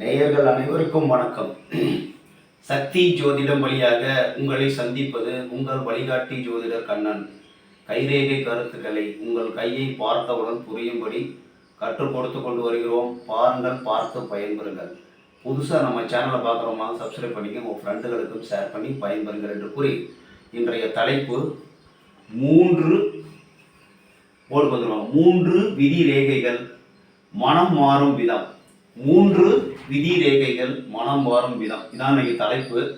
நேயர்கள் அனைவருக்கும் வணக்கம். சக்தி ஜோதிடம் வழியாக உங்களை சந்திப்பது உங்கள் வழிகாட்டி ஜோதிடர் கண்ணன். கைரேகை கருத்துக்களை உங்கள் கையை பார்த்தவுடன் புரியும்படி கற்றுக் கொடுத்து கொண்டு வருகிறோம். பாருங்கள் பார்த்து பயன்பெறுங்கள். புதுசாக நம்ம சேனலை பார்க்குறோமா சப்ஸ்கிரைப் பண்ணிக்க உங்கள் ஃப்ரெண்டுகளுக்கும் ஷேர் பண்ணி பயன்பெறுங்கள் என்று கூறி இன்றைய தலைப்பு மூன்று போட்டு மூன்று விதி ரேகைகள் மனம் மாறும் விதம். மூன்று விதி ரேகைகள் மனம் வாரும் விதம். இதான் இன்னைக்கு தலைப்பு.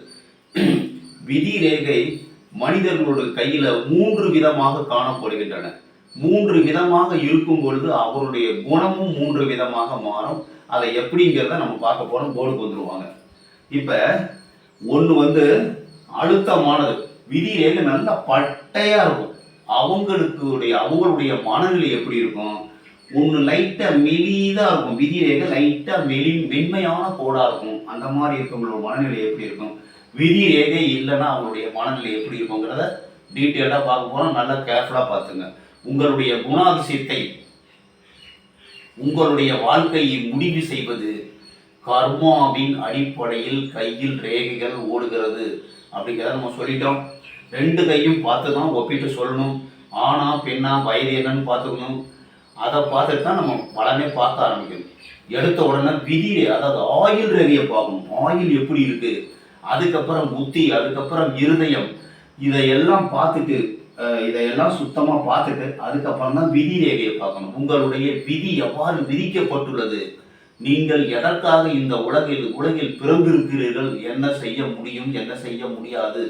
விதி ரேகை மனிதர்களுடைய கையில மூன்று விதமாக காணப்படுகின்றன. மூன்று விதமாக இருக்கும் பொழுது அவருடைய குணமும் மூன்று விதமாக மாறும். அதை எப்படிங்கிறத நம்ம பார்க்க போறோம். போர்டுக்கு வந்துருவாங்க. இப்ப ஒன்று வந்து அழுத்தமானது. விதி ரேகை நல்லா பட்டையா இருக்கும். அவங்களுக்குடைய அவங்களுடைய மனநிலை எப்படி இருக்கும்? ஒன்று லைட்டாக மெலிதாக இருக்கும். விதி ரேகை லைட்டாக மெலி மென்மையான கோடாக இருக்கும். அந்த மாதிரி இருக்கவங்களோட மனநிலை எப்படி இருக்கும்? விதி ரேகை இல்லைன்னா அவங்களுடைய மனநிலை எப்படி இருக்குங்கிறத டீட்டெயிலாக பார்க்க போனால் நல்லா கேர்ஃபுல்லாக பார்த்துங்க. உங்களுடைய குணாதிசயத்தை உங்களுடைய வாழ்க்கையை முடிவு செய்வது கர்மாவின் அடிப்படையில் கையில் ரேகைகள் ஓடுகிறது அப்படிங்கிறத நம்ம சொல்லிட்டோம். ரெண்டு கையும் பார்த்து தான் ஒப்பிட்டு சொல்லணும். ஆனா பெண்ணா வயது என்னன்னு பார்த்துக்கணும். அதை பார்த்துட்டு தான் நம்ம பலனே பார்க்க ஆரம்பிக்கணும். எடுத்த உடனே விதி அதாவது ஆயில் ரேகையை பார்க்கணும். ஆயில் எப்படி இருக்கு? அதுக்கப்புறம் புத்தி அதுக்கப்புறம் இருதயம். இதையெல்லாம் பார்த்துட்டு இதையெல்லாம் சுத்தமாக பார்த்துட்டு அதுக்கப்புறம் தான் விதி ரேகையை பார்க்கணும். உங்களுடைய விதி எவ்வாறு விதிக்கப்பட்டுள்ளது? நீங்கள் எதற்காக இந்த உலகில் உலகில் பிறந்திருக்கிறீர்கள்? என்ன செய்ய முடியும்? என்ன செய்ய முடியாது?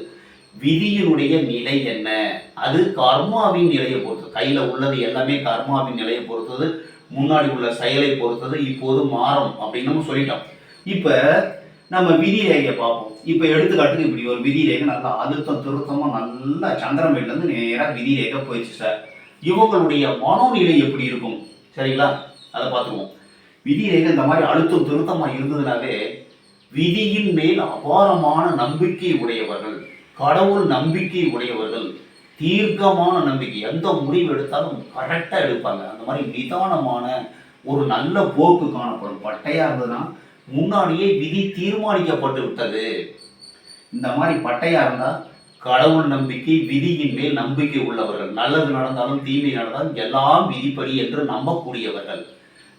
விதியினுடைய நிலை என்ன? அது கர்மாவின் நிலையை பொறுத்தது. கையில உள்ளது எல்லாமே கர்மாவின் நிலையை பொறுத்தது. முன்னாடி உள்ள செயலை பொறுத்தது. இப்போது மாறும் அப்படின்னு நம்ம சொல்லிட்டோம். இப்ப நம்ம விதி ரேகையை பார்ப்போம்? இப்ப எடுத்துக்காட்டுக்கு இப்படி ஒரு விதி ரேகை நல்லா அழுத்தம் திருத்தமா நல்லா சந்திரமேட்ல இருந்து நேராக விதி ரேகை போயிடுச்சு சார் இவங்களுடைய மனோநிலை எப்படி இருக்கும்? சரிங்களா? அதை பார்த்துருவோம். விதி ரேகை இந்த மாதிரி அழுத்தம் திருத்தமா இருந்ததுனாவே விதியின் மேல் அபாரமான நம்பிக்கை உடையவர்கள். கடவுள் நம்பிக்கை உடையவர்கள் தீர்க்கமான நம்பிக்கை. எந்த முடிவு எடுத்தாலும் கரெக்டாக எடுப்பாங்க. அந்த மாதிரி நிதானமான ஒரு நல்ல போக்கு காணப்படும். பட்டையாக இருந்ததுன்னா முன்னாடியே விதி தீர்மானிக்கப்பட்டு விட்டது. இந்த மாதிரி பட்டையாக இருந்தால் கடவுள் நம்பிக்கை விதியின் மேல் நம்பிக்கை உள்ளவர்கள். நல்லது நடந்தாலும் தீமை நடந்தாலும் எல்லாம் விதிப்படி என்று நம்பக்கூடியவர்கள்.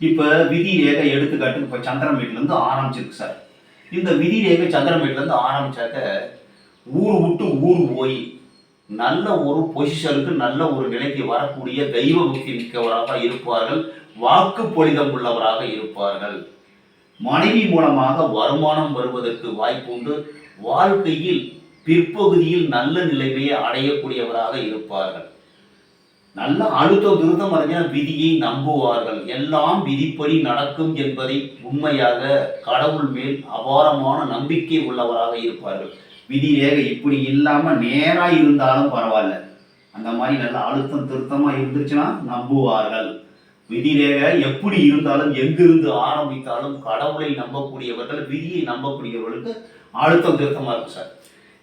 இப்போ விதி ரேகை எடுத்துக்காட்டு இப்போ சந்திரமேட்ல இருந்து ஆரம்பிச்சிருக்கு சார். இந்த விதி ரேகை சந்திரமேட்ல இருந்து ஆரம்பிச்சாக்க ஊர் விட்டு ஊர் போய் நல்ல ஒரு பொசிஷனுக்கு நல்ல ஒரு நிலைக்கு வரக்கூடிய தெய்வ பக்தி மிக்கவராக இருப்பார்கள். வாக்கு பொழிதம் உள்ளவராக இருப்பார்கள். மனைவி மூலமாக வருமானம் வருவதற்கு வாய்ப்புண்டு வாழ்க்கையில் பிற்பகுதியில் நல்ல நிலைமையை அடையக்கூடியவராக இருப்பார்கள். நல்ல அழுத்தம் திருத்தம் அறிஞ்சா விதியை நம்புவார்கள். எல்லாம் விதிப்படி நடக்கும் என்பதை உண்மையாக கடவுள் மேல் அபாரமான நம்பிக்கை உள்ளவராக இருப்பார்கள். விதி ரேகை இப்படி இல்லாம நேரா இருந்தாலும் பரவாயில்ல. அந்த மாதிரி நல்ல அழுத்தம் திருத்தமா இருந்துச்சுன்னா நம்புவார்கள். விதிரேக எப்படி இருந்தாலும் எங்கிருந்து ஆரம்பித்தாலும் கடவுளை நம்பக்கூடியவர்கள் விதியை நம்பக்கூடியவர்களுக்கு அழுத்தம் திருத்தமா இருக்கும் சார்.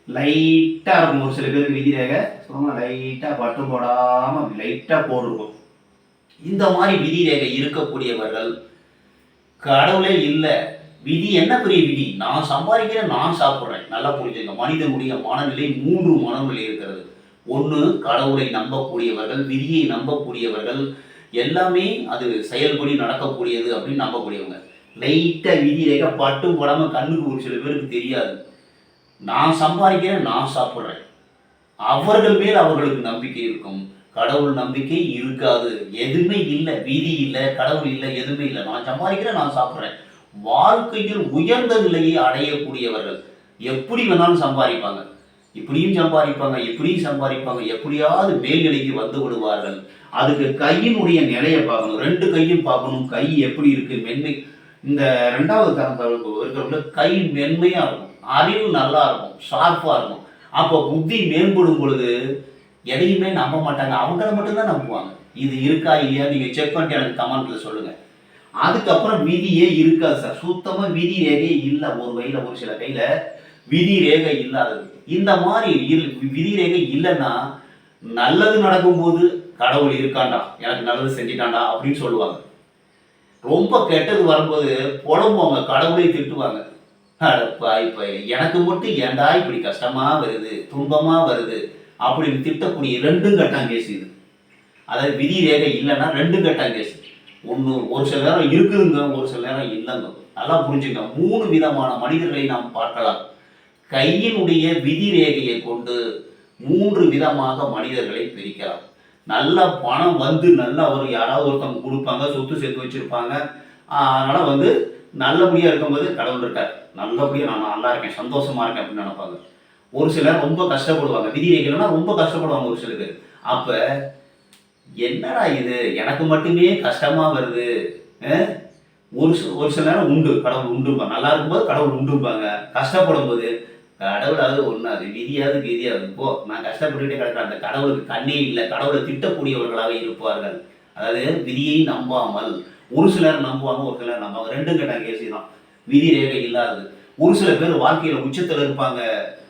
லைட்டா இருக்கும். ஒரு சில பேருக்கு விதி ரேகை சும்மா லைட்டா பட்டு போடாம லைட்டா போட்டிருக்கும் இந்த மாதிரி விதிரேகை இருக்கக்கூடியவர்கள் கடவுளே இல்லை. விதி என்ன பெரிய விதி? நான் சம்பாதிக்கிறேன் நான் சாப்பிட்றேன். நல்லா புரிஞ்சுங்க. மனிதனுடைய மனநிலை மூன்று மனநிலை இருக்கிறது. ஒன்று கடவுளை நம்பக்கூடியவர்கள் விதியை நம்பக்கூடியவர்கள். எல்லாமே அது செயல்படி நடக்கக்கூடியது அப்படின்னு நம்பக்கூடியவங்க. லைட்டாக விதி ரேகை பட்டும் படாம கண்ணுக்கு ஒரு சில பேருக்கு தெரியாது. நான் சம்பாதிக்கிறேன் நான் சாப்பிட்றேன். அவர்கள் மேல் அவர்களுக்கு நம்பிக்கை இருக்கும். கடவுள் நம்பிக்கை இருக்காது. எதுவுமே இல்லை. விதி இல்லை கடவுள் இல்லை எதுவுமே இல்லை. நான் சம்பாதிக்கிறேன் நான் சாப்பிட்றேன். வாழ்க்கையில் உயர்ந்த நிலையை அடையக்கூடியவர்கள். எப்படி வேணாலும் சம்பாதிப்பாங்க. இப்படியும் சம்பாதிப்பாங்க இப்படியும் சம்பாதிப்பாங்க எப்படியாவது மேல்நிலைக்கு வந்து விடுவார்கள். அதுக்கு கையினுடைய நிலையை பார்க்கணும். ரெண்டு கையும் பார்க்கணும். கை எப்படி இருக்கு? மென்மை. இந்த ரெண்டாவது தரத்தவர்களுக்கு இருக்கிறவங்க கை மென்மையா இருக்கும். அறிவு நல்லா இருக்கும். ஷார்ப்பா இருக்கும். அப்போ புத்தி மேம்படும் பொழுது எதையுமே நம்ப மாட்டாங்க. அவங்கள மட்டும்தான் நம்புவாங்க. இது இருக்கா இல்லையா? நீங்க செக் பண்ணிட்டு எனக்கு கமெண்ட்ல சொல்லுங்க. அதுக்கப்புறம் விதியே இருக்காது சார். சுத்தமாக விதி ரேகையே இல்லை ஒரு வகையில ஒரு சில கையில் விதி ரேகை இல்லாதது. இந்த மாதிரி இரு- விதி ரேகை இல்லைன்னா நல்லது நடக்கும்போது கடவுள் இருக்காண்டா? எனக்கு நல்லது செஞ்சிட்டாண்டா? அப்படின்னு சொல்லுவாங்க. ரொம்ப கெட்டது வரும்போது புலம்புவாங்க கடவுளை திட்டுவாங்க. இப்போ எனக்கு மட்டும் ஏன்டா இப்படி கஷ்டமா வருது துன்பமா வருது அப்படின்னு திட்டக்கூடிய ரெண்டும் கட்டாங்க இது. அதாவது விதி ரேகை இல்லைன்னா ரெண்டும் கட்டான் ஒன்று ஒரு சில நேரம் இருக்குதுங்க ஒரு சில நேரம் இல்லைங்க. நல்லா புரிஞ்சுங்க. மூணு விதமான மனிதர்களை நாம் பார்க்கலாம். கையினுடைய விதி ரேகையை கொண்டு மூன்று விதமாக மனிதர்களை பிரிக்கலாம். நல்ல பணம் வந்து நல்லா ஒரு யாராவது ஒருத்தவங்க கொடுப்பாங்க சொத்து சேர்த்து வச்சுருப்பாங்க. அதனால் வந்து நல்லபடியாக இருக்கும்போது கடவுள் இருக்கார். நல்லபடியாக நான் நல்லா இருக்கேன் சந்தோஷமாக இருக்கேன் அப்படின்னு நினைப்பாங்க. ஒரு சிலர் ரொம்ப கஷ்டப்படுவாங்க. விதி ரேகைகள்னா ரொம்ப கஷ்டப்படுவாங்க ஒரு சிலருக்கு அப்போ என்னடா இது? எனக்கு மட்டுமே கஷ்டமா வருது. ஒரு ஒரு சில நேரம் உண்டு. கடவுள் உண்டுப்பாங்க நல்லா இருக்கும்போது கடவுள் உண்டுப்பாங்க கஷ்டப்படும் போது கடவுளாவது ஒன்றாது விதியாவது விதியாவது போ நான் கஷ்டப்பட்டுக்கிட்டே கிடக்கிறேன். அந்த கடவுளுக்கு கண்ணே இல்லை. கடவுளை திட்டக்கூடியவர்களாக இருப்பார்கள். அதாவது விதியை நம்பாமல். ஒரு சிலர் நம்புவாங்க ஒரு சிலர் நம்புவாங்க ரெண்டும் கெட்ட கேசி தான். விதி ரேகை இல்லாதது. ஒரு சில பேர் வாழ்க்கையில் உச்சத்தில் இருப்பாங்க.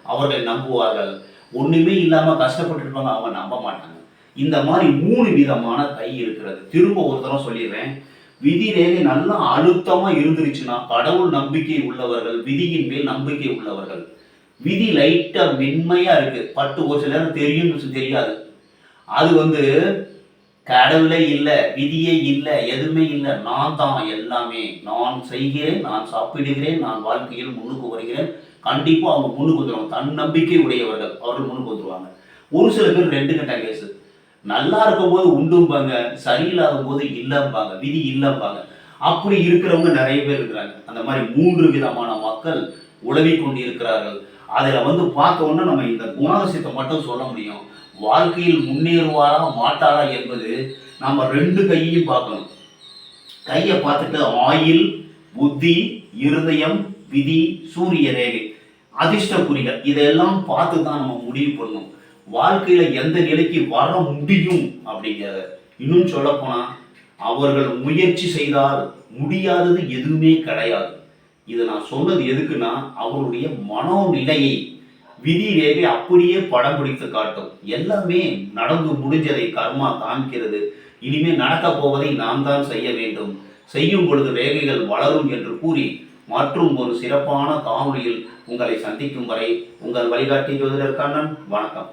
அவர்கள் நம்புவார்கள். ஒன்றுமே இல்லாமல் கஷ்டப்பட்டு இருப்பாங்க. அவங்க நம்ப மாட்டாங்க. இந்த மாதிரி மூணு விதமான கை இருக்கிறது. திரும்ப ஒரு தரம் சொல்லிடுறேன். விதி ரேகை நல்லா அழுத்தமா இருந்துருச்சுன்னா கடவுள் நம்பிக்கை உள்ளவர்கள் விதியின் மேல் நம்பிக்கை உள்ளவர்கள். விதி லைட்டா மென்மையா இருக்கு. பட்டு ஒரு சில நேரம் தெரியும் தெரியாது. அது வந்து கடவுளே இல்லை விதியே இல்லை எதுவுமே இல்லை. நான் தான் எல்லாமே. நான் செய்கிறேன் நான் சாப்பிடுகிறேன் நான் வாழ்க்கையில் முன்னுக்கு வருகிறேன். கண்டிப்பா அவங்க முன்னுக்கு வந்துருவாங்க. தன்னம்பிக்கை உடையவர்கள். அவர்கள் முன்னுக்கு வந்துருவாங்க. ஒரு சில பேர் ரெண்டு கட்ட கேஸ் நல்லா இருக்கும்போது உண்டும்பாங்க சரியில்லாத போது இல்லம்பாங்க விதி இல்லம்பாங்க. அப்படி இருக்கிறவங்க நிறைய பேர் இருக்கிறாங்க. அந்த மாதிரி மூன்று விதமான மக்கள் உழவி கொண்டு இருக்கிறார்கள் அதில் வந்து பார்த்த உடனே நம்ம இந்த குணாதிசயத்தை மட்டும் சொல்ல முடியும். வாழ்க்கையில் முன்னேறுவாரா மாட்டாரா என்பது நம்ம ரெண்டு கையையும் பார்க்கணும். கையை பார்த்துட்டு ஆயில் புத்தி இருதயம் விதி சூரிய ரேகை அதிர்ஷ்ட குறிகள் இதெல்லாம் பார்த்து தான் நம்ம முடிவு பண்ணணும். வாழ்க்கையில எந்த நிலைக்கு வர முடியும் அப்படிங்கிறத. இன்னும் சொல்ல போனா அவர்கள் முயற்சி செய்தால் முடியாதது எதுவுமே கிடையாது. இதை நான் சொன்னது எதுக்குன்னா அவருடைய மனோநிலையை விதி ரேகை அப்படியே படம் பிடித்து காட்டும். எல்லாமே நடந்து முடிஞ்சதை கர்மா காமிக்கிறது. இனிமே நடக்க போவதை நாம் தான் செய்ய வேண்டும். செய்யும் பொழுது ரேகைகள் வளரும் என்று கூறி மற்றும் ஒரு சிறப்பான காணொலியில் உங்களை சந்திக்கும் வரை உங்கள் வழிகாட்டி ஜோதிடர் கண்ணன் வணக்கம்.